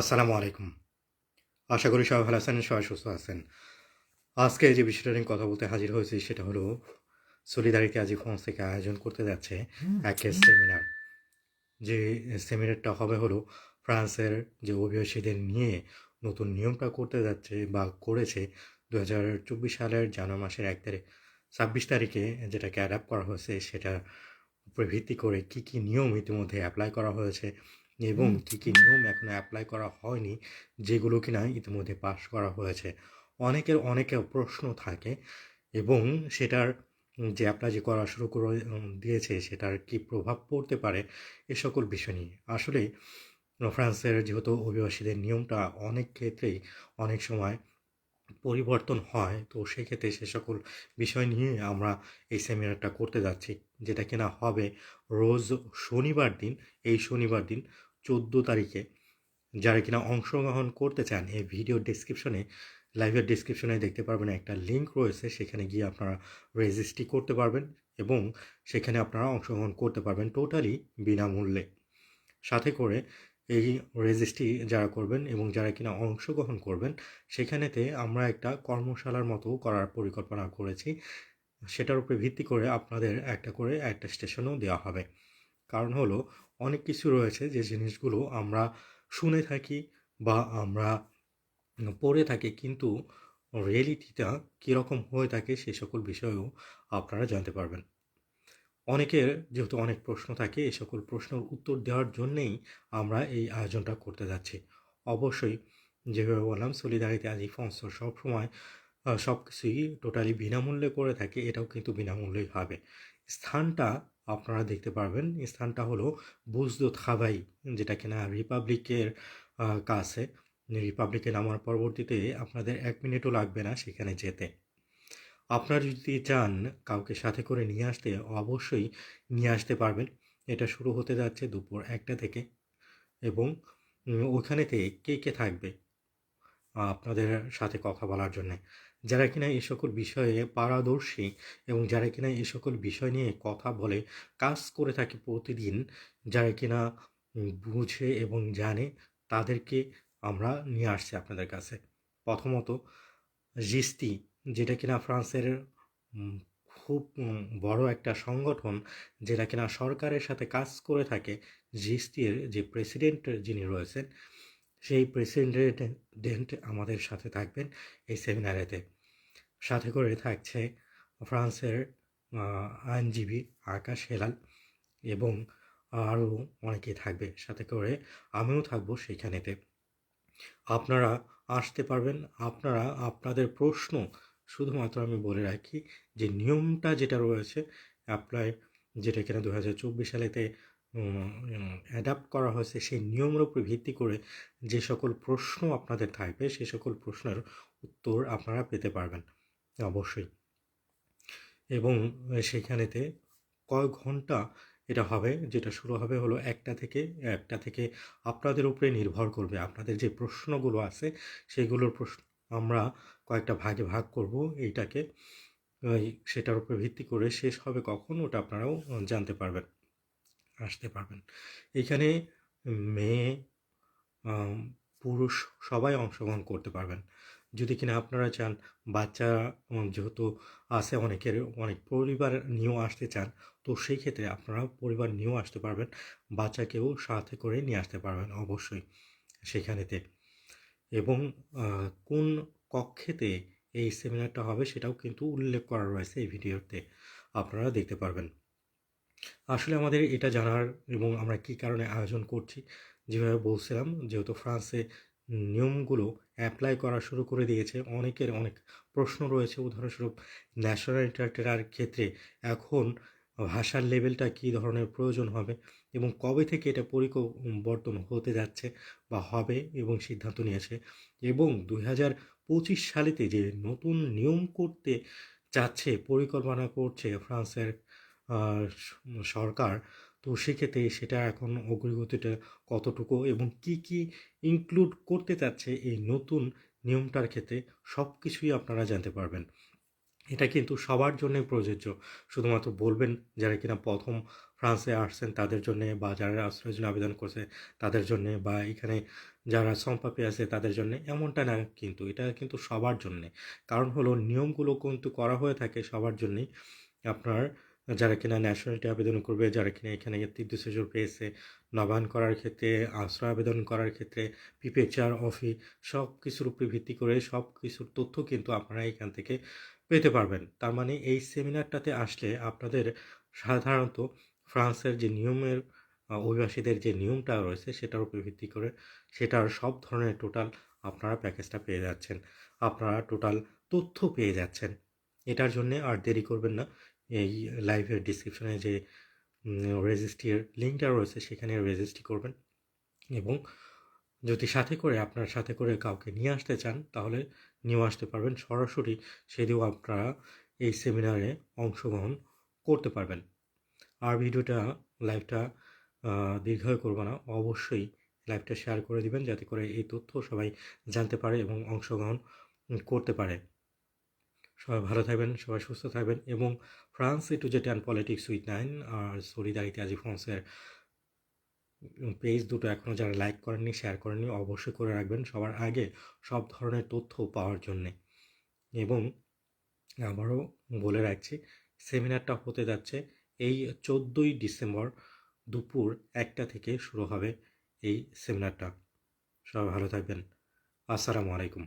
আসসালামু আলাইকুম। আশা করি সবাই ভালো আছেন সবাই সুস্থ আছেন। আজকে যে বিষয়টা নিয়ে কথা বলতে হাজির হয়েছি সেটা হলো সলিদারিটি আজি ফ্রান্স থেকে আয়োজন করতে যাচ্ছে এক সেমিনার। যে সেমিনারটা হবে হলো ফ্রান্সের যে অভিবাসীদের নিয়ে নতুন নিয়মটা করতে যাচ্ছে বা করেছে দু হাজার চব্বিশ সালের জানুয়ারি মাসের এক তারিখ ছাব্বিশ তারিখে যেটাকে অ্যাডাপ্ট করা হয়েছে সেটা উপরে ভিত্তি করে কি কি নিয়ম ইতিমধ্যে অ্যাপ্লাই করা হয়েছে এবং কী কী নিয়ম এখনও অ্যাপ্লাই করা হয়নি যেগুলো কি না ইতিমধ্যে পাশ করা হয়েছে। অনেকের অনেকের প্রশ্ন থাকে এবং সেটার যে অ্যাপ্লাই যে করা শুরু করে দিয়েছে সেটার কি প্রভাব পড়তে পারে এ সকল বিষয় নিয়ে। আসলে ফ্রান্সের যেহেতু অভিবাসীদের নিয়মটা অনেক ক্ষেত্রেই অনেক সময় পরিবর্তন হয়, তো সেক্ষেত্রে সে সকল বিষয় নিয়ে আমরা এই সেমিনারটা করতে যাচ্ছি, যেটা কিনা হবে রোজ শনিবার দিন, এই শনিবার দিন চোদ্দ তারিখে। যারা কিনা অংশগ্রহণ করতে চান, এই ভিডিও ডিসক্রিপশনে লাইভের ডিসক্রিপশনে দেখতে পারবেন একটা লিঙ্ক রয়েছে, সেখানে গিয়ে আপনারা রেজিস্ট্রি করতে পারবেন এবং সেখানে আপনারা অংশগ্রহণ করতে পারবেন টোটালি বিনামূল্যে। সাথে করে এই রেজিস্ট্রি যারা করবেন এবং যারা কিনা অংশগ্রহণ করবেন, সেখানেতে আমরা একটা কর্মশালার মতো করার পরিকল্পনা করেছি। সেটার উপরে ভিত্তি করে আপনাদের একটা করে একটা স্টেশনও দেওয়া হবে। কারণ হলো, অনেক কিছু রয়েছে যে জিনিসগুলো আমরা শুনে থাকি বা আমরা পড়ে থাকি, কিন্তু রিয়েলিটিটা কীরকম হয়ে থাকে সে সকল বিষয়েও আপনারা জানতে পারবেন। অনেকের যেহেতু অনেক প্রশ্ন থাকে এই সকল প্রশ্নের উত্তর দেওয়ার জন্যেই আমরা এই আয়োজনটা করতে যাচ্ছি। অবশ্যই যেভাবে বললাম সলিদারিতে আজি ফন্স সবসময় সব কিছুই টোটালি বিনামূল্যে করে থাকে, এটাও কিন্তু বিনামূল্যেই হবে। স্থানটা আপনারা দেখতে পারবেন, স্থানটা হলো বুজদো খাবাই যেটা কিনা রিপাবলিকের কাছে। রিপাবলিকে নামার পরবর্তীতে আপনাদের এক মিনিটও লাগবে না সেখানে যেতে। আপনারা যদি চান কাউকে সাথে করে নিয়ে আসতে অবশ্যই নিয়ে আসতে পারবেন। এটা শুরু হতে যাচ্ছে দুপুর একটা থেকে এবং উম, ওখানেতে কে কে থাকবে? আপনাদের সাথে কথা বলার জন্য। যারা কিনা এই সকল বিষয়ে পারদর্শী এবং যারা কিনা এই সকল বিষয় নিয়ে কথা বলে কাজ করে থাকে প্রতিদিন যারা কিনা বুঝে এবং জানে তাদেরকে আমরা নিয়ে আসছি আপনাদের কাছে। প্রথমত জিস্তি যেটা কিনা ফ্রান্সের খুব বড় একটা সংগঠন, যেটা কিনা সরকারের সাথে কাজ করে থাকে, জিএসটির যে প্রেসিডেন্ট যিনি রয়েছেন, সেই প্রেসিডেন্ট আমাদের সাথে থাকবেন এই সেমিনারেতে। সাথে করে থাকছে ফ্রান্সের আইনজীবী আকাশ হেলাল এবং আরও অনেকে থাকবে। সাথে করে আমিও থাকব সেইখানেতে আপনারা আসতে পারবেন, আপনারা আপনাদের প্রশ্ন শুধুমাত্র আমি বলে রাখি যে নিয়মটা যেটা রয়েছে অ্যাপ্লাই যেটা কিনা দু হাজার চব্বিশ সালেতে অ্যাডাপ্ট করা হয়েছে, সেই নিয়মের উপর ভিত্তি করে যে সকল প্রশ্ন আপনাদের থাকবে সেই সকল প্রশ্নের উত্তর আপনারা পেতে পারবেন, অবশ্যই। এবং সেখানেতে কয় ঘণ্টা এটা হবে, যেটা শুরু হবে হলো একটা থেকে একটা থেকে আপনাদের উপরে নির্ভর করবে। আপনাদের যে প্রশ্নগুলো আছে, সেগুলোর প্রশ্ন আমরা কয়েকটা ভাগে ভাগ করব এইটাকে। সেটার উপর ভিত্তি করে শেষ হবে কখন ওটা আপনারাও জানতে পারবেন, আসতে পারবেন। এখানে মেয়ে পুরুষ সবাই অংশগ্রহণ করতে পারবেন। যদি কিনা আপনারা চান বাচ্চা যেহেতু আছে অনেকের, অনেক পরিবার নিয়েও আসতে চান, তো সেই ক্ষেত্রে আপনারা পরিবার নিয়েও আসতে পারবেন। বাচ্চাকেও সাথে করে নিয়ে আসতে পারবেন অবশ্যই সেখানেতে। এবং কোন কক্ষেতে এই সেমিনারটা হবে সেটাও কিন্তু উল্লেখ করা রয়েছে এই ভিডিওতে। আপনারা দেখতে পারবেন। আসলে আমাদের এটা জানার এবং আমরা কী কারণে আয়োজন করছি, যেভাবে বলছিলাম, যেহেতু ফ্রান্সে নিয়মগুলো অ্যাপ্লাই করা শুরু করে দিয়েছে, অনেকের অনেক প্রশ্ন রয়েছে। উদাহরণস্বরূপ ন্যাশনালিটার ক্ষেত্রে এখন ভাষার লেভেলটা কী ধরনের প্রয়োজন হবে এবং কবে থেকে এটা পরিবর্তন হতে যাচ্ছে বা হবে এবং সিদ্ধান্ত নিয়েছে। এবং দুই হাজার পঁচিশ সালেতে যে নতুন নিয়ম করতে চাচ্ছে, পরিকল্পনা করছে ফ্রান্সের সরকার, তো সেক্ষেত্রে সেটা এখন অগ্রগতিটা কতটুকু এবং কি কি ইনক্লুড করতে চাচ্ছে এই নতুন নিয়মটার ক্ষেত্রে সব কিছুই আপনারা জানতে পারবেন। এটা কিন্তু সবার জন্য প্রযোজ্য। শুধুমাত্র বলবেন যারা কিনা প্রথম ফ্রান্সে আসছেন তাদের জন্যে বা যারা আশ্রয়ের জন্য আবেদন করছে তাদের জন্যে বা এখানে যারা সম্পাপি আছে তাদের জন্য এমনটা না কিন্তু, এটা কিন্তু সবার জন্যে। কারণ হলো নিয়মগুলো কিন্তু করা হয়ে থাকে সবার জন্যেই। আপনার যারা কিনা ন্যাশনালিটি আবেদন করবে, যারা কিনা এখানে তৃতীয় সেজুর পেয়েছে, নবায়ন করার ক্ষেত্রে, আশ্রয় আবেদন করার ক্ষেত্রে পিপেচার অফি সব কিছুর উপরে ভিত্তি করে সব কিছুর তথ্য কিন্তু আপনারা এখান থেকে পেতে পারবেন। তার মানে এই সেমিনারটাতে আসলে আপনাদের সাধারণত ফ্রান্সের যে নিয়মের অভিবাসীদের যে নিয়মটা রয়েছে সেটার উপর ভিত্তি করে সেটার সব ধরনের টোটাল আপনারা প্যাকেজটা পেয়ে যাচ্ছেন। আপনারা টোটাল তথ্য পেয়ে যাচ্ছেন। এটার জন্যে আর দেরি করবেন না। এই লাইভের ডিসক্রিপশনে যে রেজিস্ট্রির লিঙ্কটা রয়েছে সেখানে রেজিস্ট্রি করবেন। এবং যদি সাথে করে আপনার সাথে করে কাউকে নিয়ে আসতে চান তাহলে নিয়ে আসতে পারবেন। সরাসরি সেদিও আপনারা এই সেমিনারে অংশগ্রহণ করতে পারবেন। আর ভিডিওটা লাইভটা আহ, দীর্ঘায়ু করব না। অবশ্যই লাইভটা শেয়ার করে দিবেন যাতে করে এই তথ্য সবাই জানতে পারে এবং অংশগ্রহণ করতে পারে। সবাই ভালো থাকবেন সবাই সুস্থ থাকবেন এবং France two jet and politics with nine R solidarity আজি ফ্রান্সের পেজ দুটো এখনও যারা লাইক করেননি শেয়ার করেননি, অবশ্যই করে রাখবেন সবার আগে সব ধরনের তথ্য পাওয়ার জন্যে। এবং আবারও বলে রাখছি সেমিনারটা হতে যাচ্ছে এই চোদ্দোই ডিসেম্বর দুপুর একটা থেকে শুরু হবে এই সেমিনারটা সবাই ভালো থাকবেন। আসসালামু আলাইকুম।